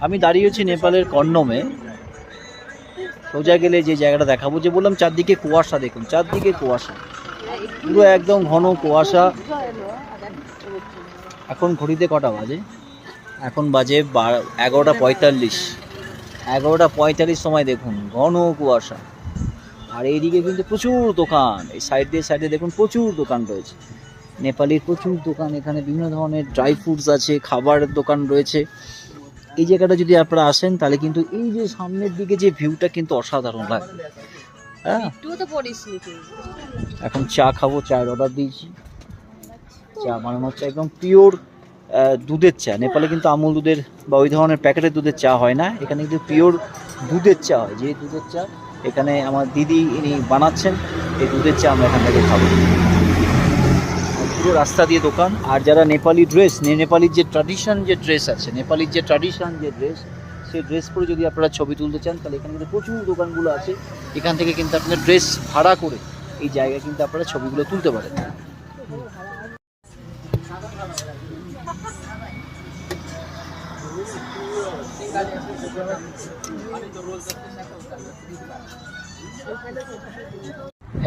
আমি দাঁড়িয়েছি নেপালের কর্ণমে সোজা গেলে যে জায়গাটা দেখাবো, যে বললাম চারদিকে কুয়াশা, দেখুন, চারদিকে কুয়াশা। পুরো একদম ঘন কুয়াশা। এখন ঘড়িতে কটা বাজে? এখন বাজে বা- এগারোটা পঁয়তাল্লিশ। এগারোটা পঁয়তাল্লিশ সময়, দেখুন, ঘন কুয়াশা। আর এইদিকে কিন্তু প্রচুর দোকান। এই সাইড দিয়ে সাইডে দেখুন প্রচুর দোকান রয়েছে। নেপালের প্রচুর দোকান এখানে বিভিন্ন ধরনের ড্রাই ফ্রুটস আছে খাবারের দোকান রয়েছে। এই জায়গাটা যদি আপনারা আসেন তাহলে কিন্তু এই যে সামনের দিকে যে ভিউটা কিন্তু অসাধারণ লাগে হ্যাঁ? এখন চা খাব চায়ের অর্ডার দিয়েছি। চা বানানো হচ্ছে একদম পিওর দুধের চা। নেপালে কিন্তু আমুল দুধের বা ওই ধরনের প্যাকেটের দুধের চা হয় না। এখানে কিন্তু পিওর দুধের চা হয়। যে দুধের চা এখানে আমার দিদি ইনি বানাচ্ছেন, এই দুধের চা আমরা এখান থেকে খাব। পুরো রাস্তা দিয়ে দোকান। আর যারা নেপালি ড্রেস নেপালির যে ট্র্যাডিশন যে ড্রেস আছে, নেপালির যে ট্র্যাডিশন যে ড্রেস সেই ড্রেস পরে যদি আপনারা ছবি তুলতে চান, তাহলে এখানে কিন্তু প্রচুর দোকানগুলো আছে। এখান থেকে কিন্তু আপনার ড্রেস ভাড়া করে এই জায়গায় কিন্তু আপনারা ছবিগুলো তুলতে পারেন।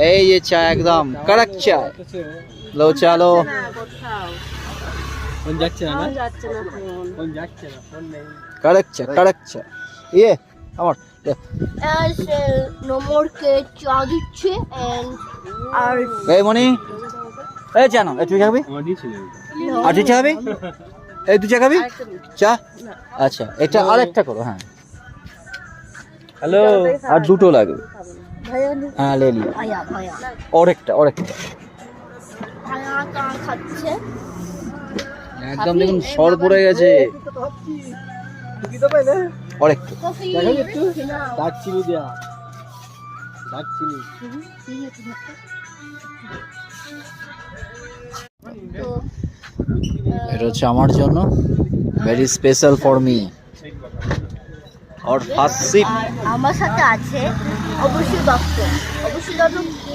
এই যে চা একদম কড়ক চা। লো চালো ফোন যাচ্ছে না না? যাচ্ছে না ফোন। ফোন যাচ্ছে না ফোন নেই। কড়ক চা কড়ক চা। ইয়ে আমার as uh, no more kids চা দিচ্ছে and আর এই মনি এই এই তুই খাবি? আর তুই খাবি? এই তুই চা খাবি? চা? আচ্ছা এটা আরেকটা করো হ্যাঁ। হ্যালো। আর দুটো লাগবে। হ্যাঁ লে ভাইয়া অরেকটা অরেকটা। ভাইয়া চা খাচ্ছে? একদম দেখুন সর পড়ে গেছে। অরেকটা। একটু চিনি দেয়া। দাগ তো এটা হচ্ছে আমার জন্য। ভেরি স্পেশাল ফর মি আর ফার্স্ট সিপ আমার সাথে আছে অবশ্যই ডক্টর অবশ্যই দত্ত